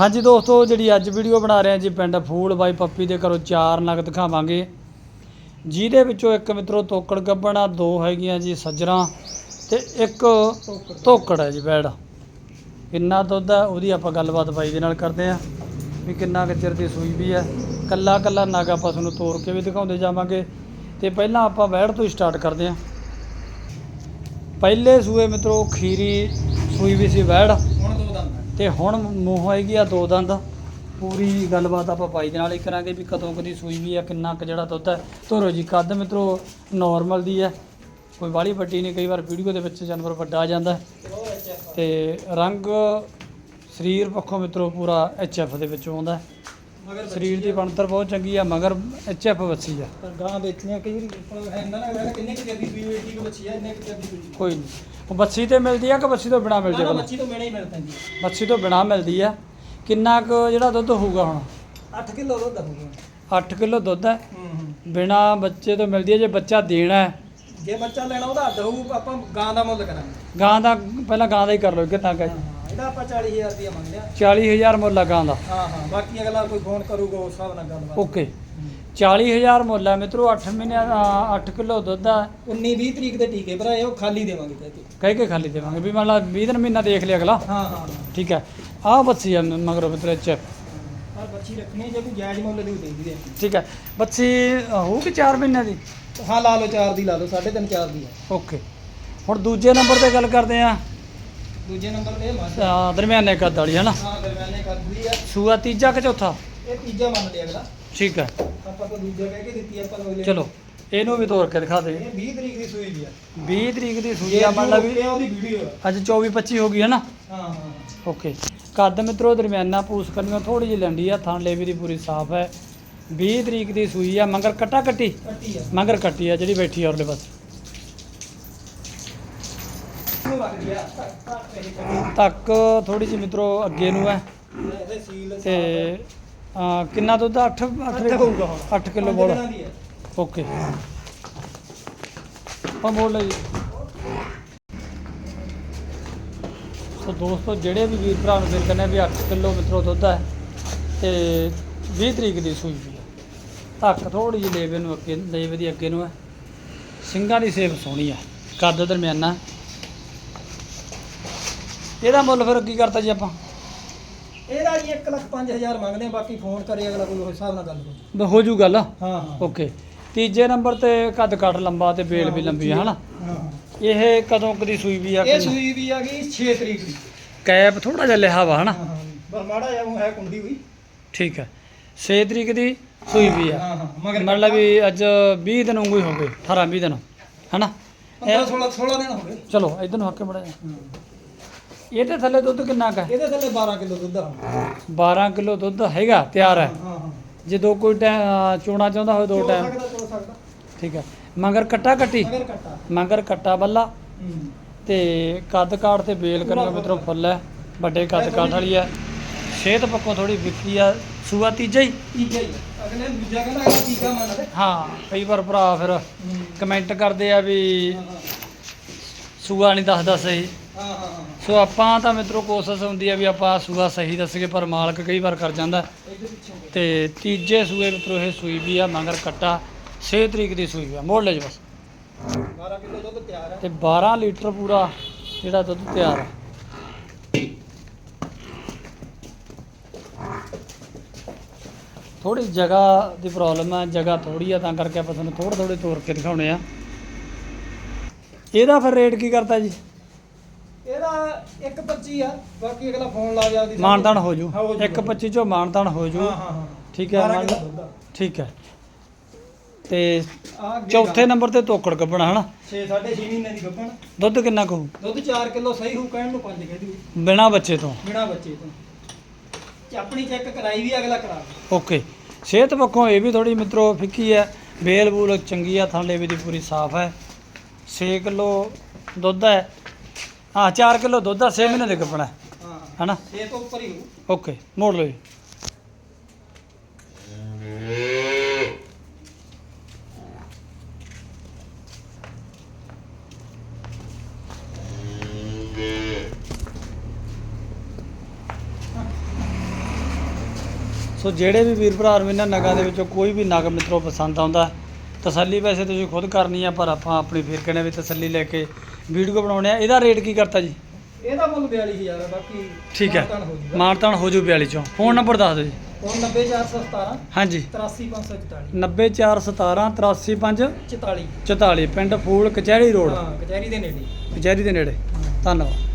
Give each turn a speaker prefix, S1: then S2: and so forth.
S1: ਹਾਂਜੀ ਦੋਸਤੋ, ਜਿਹੜੀ ਅੱਜ ਵੀਡੀਓ ਬਣਾ ਰਹੇ ਹਾਂ ਜੀ ਪਿੰਡ ਫੂਲ, ਬਾਈ ਪੱਪੀ ਦੇ ਘਰੋਂ ਚਾਰ ਨਗ ਦਿਖਾਵਾਂਗੇ ਜਿਹਦੇ ਵਿੱਚੋਂ ਇੱਕ ਮਿੱਤਰੋ ਤੋਕੜ ਗੱਬਣਾ ਦੋ ਹੈਗੀਆਂ ਜੀ ਸੱਜਰਾਂ ਤੇ ਇੱਕ ਤੋਕੜ ਹੈ ਜੀ ਬੈੜ। ਕਿੰਨਾ ਦੁੱਧ ਹੈ, ਉਹਦੀ ਆਪਾਂ ਗੱਲਬਾਤ ਬਾਈ ਦੇ ਨਾਲ ਕਰਦੇ ਹਾਂ ਵੀ ਕਿੰਨਾ ਕੁ ਚਿਰ ਦੀ ਸੂਈ ਵੀ ਹੈ। ਕੱਲਾ ਕੱਲਾ ਨਗ ਆਪਾਂ ਤੁਹਾਨੂੰ ਤੋੜ ਕੇ ਵੀ ਦਿਖਾਉਂਦੇ ਜਾਵਾਂਗੇ। ਤੇ ਪਹਿਲਾਂ ਆਪਾਂ ਬੈੜ ਤੋਂ ਹੀ ਸਟਾਰਟ ਕਰਦੇ ਹਾਂ। ਪਹਿਲੇ ਸੂਏ ਮਿੱਤਰੋ ਖੀਰੀ ਸੂਈ ਵੀ ਸੀ ਬੈੜ। ਤੇ ਹੁਣ ਮੂੰਹ ਹੈਗੀ ਆ ਦੋ ਦੰਦ। ਪੂਰੀ ਗੱਲਬਾਤ ਆਪਾਂ ਬਾਈ ਦੇ ਨਾਲ ਹੀ ਕਰਾਂਗੇ ਵੀ ਕਦੋਂ ਕਦੀ ਸੂਈ ਵੀ ਆ, ਕਿੰਨਾ ਕੁ ਜਿਹੜਾ ਦੁੱਧ ਹੈ ਧੋਰੋ ਜੀ ਕੱਦ ਮਿੱਤਰੋ ਨਾਰਮਲ ਦੀ ਹੈ ਕੋਈ ਵਾਲੀ ਵੱਡੀ ਨਹੀਂ, ਕਈ ਵਾਰ ਵੀਡੀਓ ਦੇ ਵਿੱਚ ਜਾਨਵਰ ਵੱਡਾ ਆ ਜਾਂਦਾ। ਹੈ। ਤੇ ਰੰਗ ਸਰੀਰ ਪੱਖੋਂ ਮਿੱਤਰੋ ਪੂਰਾ ਐਫ ਦੇ ਵਿੱਚ ਆਉਂਦਾ।
S2: ਮਗਰ
S1: ਸਰੀਰ ਦੀ ਬਣਤਰ ਬਹੁਤ ਚੰਗੀ ਆ ਮਗਰ ਐਫ ਵੱਸੀ ਆ।
S2: ਪਰ ਗਾਂ ਵੇਚਣੀਆਂ ਕਈ ਹੈ ਨਾ ਕਿੰਨੇ ਕਿ ਬੱਚੀ ਆ ਇੰਨੇ ਕਿ
S1: ਕੋਈ ਨਹੀਂ ਉਹ ਬੱਸੀ ਤੇ ਮਿਲਦੀ ਆ ਕਿ ਬੱਸੀ ਤੋਂ ਬਿਨਾ ਮਿਲ ਜਾਵੇ?
S2: ਬੱਚੀ ਤੋਂ ਮੈਨੇ ਹੀ ਮਿਲ ਪੈਂਦੀ
S1: ਬੱਸੀ ਤੋਂ ਬਿਨਾ ਮਿਲਦੀ ਆ। ਕਿੰਨਾ ਕੁ ਜਿਹੜਾ ਦੁੱਧ ਹੋਊਗਾ ਹੁਣ?
S2: 8 ਕਿਲੋ ਦੁੱਧ ਹੋਊਗਾ।
S1: 8 ਕਿਲੋ ਦੁੱਧ ਹੈ ਬਿਨਾ ਬੱਚੇ ਤੋਂ ਮਿਲਦੀ ਹੈ ਜੇ ਬੱਚਾ ਦੇਣਾ ਹੈ।
S2: ਜੇ ਬੱਚਾ ਲੈਣਾ ਉਹਦਾ ਅੱਡ ਹੋਊ ਆਪਾਂ ਗਾਂ ਦਾ ਮੁੱਲ ਕਰਾਂਗੇ।
S1: ਗਾਂ ਦਾ ਪਹਿਲਾਂ ਗਾਂ ਦਾ ਹੀ ਕਰ ਲਓ ਕਾ
S2: ਹਾਂ, ਹਾਂ, ਇਹਦਾ ਆਪਾਂ 40000 ਰੁਪਇਆ ਮੰਗਦੇ ਆ
S1: 40000 ਮੁੱਲ ਆ ਗਾਂ ਦਾ।
S2: ਹਾਂ ਹਾਂ। ਬਾਕੀ ਅਗਲਾ ਕੋਈ ਫੋਨ ਕਰੂਗਾ ਉਸ ਹਿਸਾਬ ਨਾਲ ਗੱਲਬਾਤ
S1: ਓਕੇ। 40000 ਮੁੱਲ ਹੈ ਮਿੱਤਰੋ 8 ਮਹੀਨੇ 8 ਕਿਲੋ ਦੁੱਧ ਆ।
S2: 19 20 ਤਰੀਕ ਦੇ ਟੀਕੇ ਭਰਾਏ ਉਹ ਖਾਲੀ ਦੇਵਾਂਗੇ ਕਹਿੰਦੇ
S1: ਕਹਿ ਕੇ ਖਾਲੀ ਦੇਵਾਂਗੇ ਵੀ ਮੰਨ ਲਾ 20 ਦਿਨ ਮਹੀਨਾ ਦੇਖ ਲਿਆ ਅਗਲਾ।
S2: ਹਾਂ ਹਾਂ
S1: ਠੀਕ ਹੈ। ਆਹ ਬੱਚੀ ਆ ਮਗਰੋਂ ਮਿੱਤਰੋ ਚ
S2: ਪਰ ਬੱਚੀ ਰੱਖਣੀ ਹੈ, ਜੇ ਕੋਈ ਜਾਇਜ਼ ਮੁੱਲ ਦੀ ਦੇ ਦੇ
S1: ਠੀਕ ਹੈ। ਬੱਚੀ ਹੋਊਗੀ 4 ਮਹੀਨਿਆਂ ਦੀ?
S2: ਹਾਂ ਲਾ ਲਓ 4 ਦੀ ਲਾ ਲਓ 3.5 4 ਦੀ ਹੈ
S1: ਓਕੇ। ਹੁਣ ਦੂਜੇ ਨੰਬਰ ਤੇ ਗੱਲ ਕਰਦੇ ਆ
S2: ਦੂਜੇ ਨੰਬਰ ਤੇ ਇਹ ਮੱਝ
S1: ਦਰਮਿਆਨੇ ਕੱਦ ਵਾਲੀ ਹੈ ਨਾ?
S2: ਹਾਂ ਦਰਮਿਆਨੇ ਕਰਦੀ ਆ।
S1: ਸੂਆ ਤੀਜਾ ਕਿ ਚੌਥਾ?
S2: ਇਹ ਤੀਜਾ ਮੰਨ ਲਿਆ ਅਗਲਾ।
S1: ਠੀਕ ਹੈ।
S2: ਆਪਾਂ ਤਾਂ ਦੂਜਾ ਕਹਿ ਕੇ ਦਿੱਤੀ ਆਪਾਂ ਅਗਲੇ
S1: ਚਲੋ ਇਹਨੂੰ ਵੀ ਤੋੜ ਕੇ ਦਿਖਾ ਦੇ।
S2: ਇਹ 20 ਤਰੀਕ ਦੀ ਸੂਈ ਦੀ ਆ।
S1: 20 ਤਰੀਕ ਦੀ ਸੂਈ ਆ ਮੰਨ ਲਾ ਵੀ
S2: ਇਹ ਉਹਦੀ ਵੀਡੀਓ ਆ।
S1: ਅੱਜ 24 25 ਹੋ ਗਈ ਹੈ ਨਾ?
S2: ਹਾਂ ਹਾਂ
S1: ਓਕੇ। ਕੱਦ ਮਿੱਤਰੋ ਦਰਮਿਆਨਾ ਪੂਸ ਕਰਨੀਆਂ ਥੋੜੀ ਜਿਹੀ ਲੰਡੀ ਆ ਥਣ ਲੇਵੀ ਦੀ ਪੂਰੀ ਸਾਫ਼ ਹੈ। 20 ਤਰੀਕ ਦੀ ਸੂਈ ਆ ਮਗਰ ਕੱਟਾ ਕੱਟੀ?
S2: ਕੱਟੀ ਆ।
S1: ਮਗਰ ਕੱਟੀ ਆ ਜਿਹੜੀ ਬੈਠੀ ਆ ਉਹਦੇ ਪਾਸੇ
S2: ਇਹਨੂੰ ਰੱਖ ਲਿਆ ਟੱਕ ਟੱਕ ਇਹ ਕਰੀ
S1: ਤੱਕ ਥੋੜੀ ਜਿਹੀ ਮਿੱਤਰੋ ਅੱਗੇ ਨੂੰ ਹੈ। ਤੇ ਆ, ਕਿੰਨਾ ਦੁੱਧ 8
S2: ਅੱਠ ਹੋਊਗਾ ਹੁਣ।
S1: 8 ਕਿਲੋ ਬੋਲ। ਓਕੇ। ਹਾਂ ਬੋਲ ਲੈ ਜੀ ਸੋ ਦੋਸਤੋ ਜਿਹੜੇ ਵੀ ਵੀਰ ਭਰਾ ਨੂੰ ਫਿਰ ਕਹਿੰਦੇ ਵੀ 8 ਕਿਲੋ ਮਿੱਤਰੋ ਦੁੱਧ ਹੈ ਤੇ 20 ਤਰੀਕ ਦੀ ਸੂਈ ਵੀ ਹੈ। ਧੱਕ ਥੋੜੀ ਜਿਹੀ ਲੇਵੇ ਨੂੰ ਅੱਗੇ ਲੇਵੇ ਦੀ ਅੱਗੇ ਨੂੰ ਹੈ। ਸਿੰਘਾਂ ਦੀ ਸੇਵ ਸੋਹਣੀ ਹੈ। ਕੱਦ ਦਰਮਿਆਨਾ ਇਹਦਾ ਮੁੱਲ ਫਿਰ ਕੀ ਕਰਤਾ ਜੀ ਆਪਾਂ?
S2: ਇਹਦਾ ਜੀ 1 ਲੱਖ 5000 ਮੰਗਦੇ ਆ ਬਾਕੀ ਫੋਨ ਕਰੇ ਅਗਲਾ ਕੋਈ ਉਸ ਹਿਸਾਬ ਨਾਲ ਗੱਲ ਕਰੂ।
S1: ਬ- ਹੋ ਜੂ ਗੱਲ?
S2: ਹਾਂ ਹਾਂ।
S1: ਓਕੇ ਤੀਜੇ ਨੰਬਰ ਤੇ ਕੱਦ ਕੱਟ ਲੰਬਾ ਤੇ ਬੇਲ ਵੀ ਲੰਬੀ ਹੈ ਹਨਾ?
S2: ਹਾਂ
S1: ਇਹ ਕਦੋਂ ਕਦੀ ਸੂਈ ਵੀ ਆ
S2: ਇਹ ਸੂਈ ਵੀ ਆ ਗਈ 6 ਤਰੀਕ ਦੀ।
S1: ਕੈਪ ਥੋੜਾ ਜਿਹਾ ਲਿਆ ਵਾ ਹਨਾ?
S2: ਹਾਂ ਹਾਂ। ਬਸ ਮਾੜਾ ਜਿਹਾ ਉਹ ਹੈ ਕੁੰਡੀ ਹੋਈ।
S1: ਠੀਕ ਹੈ 6 ਤਰੀਕ ਦੀ ਸੂਈ ਵੀ ਆ।
S2: ਹਾਂ ਹਾਂ ਮਗਰ
S1: ਮਤਲਬ ਵੀ ਅੱਜ 20 ਦਿਨ ਵਾਂਗੂ ਹੀ ਹੋ ਗਏ 18 20 ਦਿਨ ਹਨਾ?
S2: 15 16 16 ਦਿਨ ਹੋ ਗਏ।
S1: ਚਲੋ ਇਧਰ ਨੂੰ ਹੱਕੇ ਬੜਾ ਇਹਦੇ ਥੱਲੇ ਦੁੱਧ ਕਿੰਨਾ ਕੁ ਹੈ?
S2: ਇਹਦੇ ਥੱਲੇ 12 ਕਿਲੋ ਦੁੱਧ ਆ।
S1: 12 ਕਿਲੋ ਦੁੱਧ ਹੈਗਾ ਤਿਆਰ ਹੈ?
S2: ਹਾਂ ਹਾਂ
S1: ਜੇ ਦੋ ਕੋਈ ਟਾਈਮ ਚੋਣਾ ਚਾਹੁੰਦਾ ਹੋਵੇ ਦੋ ਟਾਈਮ।
S2: ਸਕਦਾ ਚੋ ਸਕਦਾ।
S1: ਠੀਕ ਹੈ। ਮਗਰ ਕੱਟਾ ਕੱਟੀ?
S2: ਮਗਰ ਕੱਟਾ।
S1: ਮਗਰ ਕੱਟਾ ਬੱਲਾ।
S2: ਹੂੰ।
S1: ਤੇ ਕੱਦ ਕਾਠ ਤੇ ਬੇਲ ਕਰਨਾ ਮਿੱਤਰੋ ਫੁੱਲ ਹੈ। ਵੱਡੇ ਕੱਦ ਕਾਠ ਵਾਲੀ ਹੈ। ਸਿਹਤ ਪੱਖੋਂ ਥੋੜੀ ਵਿਕੀ ਆ। ਸੂਆ ਤੀਜਾ ਹੀ?
S2: ਤੀਜਾ ਹੀ ਆ। ਅਗਲੇ ਨੂੰ ਦੂਜਾ ਕਹਿੰਦਾ ਅਗਲਾ ਤੀਜਾ ਮੰਨ ਲੈ
S1: ਹਾਂ ਕਈ ਵਾਰ ਭਰਾ ਫਿਰ
S2: ਹੂੰ।
S1: ਕਮੈਂਟ ਕਰਦੇ ਆ ਵੀ
S2: ਹਾਂ।
S1: ਸੂਆ ਨਹੀਂ ਦੱਸਦਾ ਸਹੀ।
S2: ਹਾਂ ਹਾਂ ਹਾਂ
S1: ਸੋ ਆਪਾਂ ਤਾਂ ਮਿੱਤਰੋ ਕੋਸ਼ਿਸ਼ ਹੁੰਦੀ ਆ ਵੀ ਆਪਾਂ ਸੂਆ ਸਹੀ ਦੱਸੀਏ ਪਰ ਮਾਲਕ ਕਈ ਵਾਰ ਕਰ ਜਾਂਦਾ। ਤੇ ਤੀਜੇ ਸੂਏ ਮਿੱਤਰੋ ਇਹ ਸੂਈ ਵੀ ਆ ਮਗਰ ਕੱਟਾ। 6 ਤਰੀਕ ਦੀ ਸੂਈ ਆ ਮੋੜ ਲੈ ਜੀ ਬਸ।
S2: 12 ਕਿਲੋ ਦੁੱਧ ਤਿਆਰ ਹੈ
S1: ਤੇ 12 ਲੀਟਰ ਪੂਰਾ ਜਿਹੜਾ ਦੁੱਧ ਤਿਆਰ ਆ। ਥੋੜੀ ਜਗ੍ਹਾ ਦੀ ਪ੍ਰੋਬਲਮ ਆ ਜਗ੍ਹਾ ਥੋੜੀ ਆ ਤਾਂ ਕਰਕੇ ਆਪਾਂ ਤੁਹਾਨੂੰ ਥੋੜੇ ਥੋੜੇ ਤੋੜ ਕੇ ਦਿਖਾਉਣੇ ਆ। ਇਹਦਾ ਫਿਰ ਰੇਟ ਕੀ ਕਰਤਾ ਜੀ?
S2: ਇਹਦਾ 125 ਆ ਬਾਕੀ ਅਗਲਾ ਫੋਨ ਲਾ ਜਾ
S1: ਹੋ ਜੂ।
S2: ਹਾਂ, ਹੋ ਜੂ।
S1: 125 ਚੋਂ ਮਾਨਤਾਨ ਹੋ ਜੂ।
S2: ਹਾਂ ਹਾਂ ਹਾਂ।
S1: ਠੀਕ ਹੈ
S2: 12
S1: ਮੰਨ
S2: ਕਿਲੋ। ਦੁੱਧ।
S1: ਠੀਕ ਹੈ। ਤੇ
S2: ਆ ਅੱਗੇ
S1: ਚੌਥੇ ਨੰਬਰ ਤੇ ਤੋਕੜ ਕੱਢਣਾ ਹਨਾ?
S2: 6 6.5 ਮਹੀਨੇ ਦੀ ਗੱਭਣ
S1: ਦੁੱਧ ਕਿੰਨਾ ਕਹੂ
S2: ਦੁੱਧ 4 ਕਿਲੋ ਸਹੀ ਹੋ ਕਹਿਣ ਨੂੰ 5 ਕਹਿ ਦੂ
S1: ਬਿਨਾ ਬੱਚੇ ਤੋਂ?
S2: ਬਿਨਾ ਬੱਚੇ ਤੋਂ। ਤੇ ਆਪਣੀ ਚੈੱਕ ਕਰਾਈ ਵੀ ਅਗਲਾ ਕਰਾ ਦੇ।
S1: ਓਕੇ। ਸਿਹਤ ਪੱਖੋਂ ਇਹ ਵੀ ਥੋੜੀ ਮਿੱਤਰੋ ਫਿੱਕੀ ਹੈ। ਬੇਲ ਬੂਲ ਚੰਗੀ ਆ ਥਾਂ ਲੇਵੇ ਦੀ ਪੂਰੀ ਸਾਫ਼ ਹੈ। 6 ਕਿਲੋ ਦੁੱਧ ਹੈ। ਹਾਂ 4 ਕਿਲੋ ਦੁੱਧ ਆ 6 ਮਹੀਨੇ ਦੇ ਕੱਪਣਾ
S2: ਹਾਂ।
S1: ਹਨਾ?
S2: 6 ਤੋਂ ਉੱਪਰ ਹੀ ਹੋ
S1: ਓਕੇ ਮੋੜ ਲਓ ਜੀ। ਸੋ ਜਿਹੜੇ ਵੀ ਵੀਰ ਭਰਾ ਨੂੰ ਇਹਨਾਂ ਨਗਾਂ ਦੇ ਵਿੱਚੋਂ ਕੋਈ ਵੀ ਨਗ ਮਿੱਤਰੋ ਪਸੰਦ ਆਉਂਦਾ ਤਸੱਲੀ ਵੈਸੇ ਤੁਸੀਂ ਖੁਦ ਕਰਨੀ ਆ ਪਰ ਆਪਾਂ ਆਪਣੀ ਫਿਰ ਕਹਿੰਦੇ ਵੀ ਤਸੱਲੀ ਲੈ ਕੇ ਵੀਡੀਓ ਬਣਾਉਣੇ ਆ। ਇਹਦਾ ਰੇਟ ਕੀ ਕਰਤਾ ਜੀ?
S2: ਇਹਦਾ ਮੁੱਲ 42000 ਹੈ ਬਾਕੀ
S1: ਠੀਕ ਹੈ।
S2: ਮਾਨਤਾਨ ਹੋ।
S1: ਮਾਨਤਾਨ ਹੋ ਜੂ 42 ਚੋਂ। ਫੋਨ ਨੰਬਰ ਦੱਸ ਦਿਓ ਜੀ।
S2: ਫੋਨ 90417
S1: ਹਾਂਜੀ।
S2: 83544
S1: 90417 835
S2: 44
S1: 44 ਪਿੰਡ ਫੂਲ ਕਚਹਿਰੀ ਰੋਡ।
S2: ਹਾਂ ਕਚਹਿਰੀ ਦੇ ਨੇੜੇ।
S1: ਕਚਹਿਰੀ ਦੇ ਨੇੜੇ। ਧੰਨਵਾਦ।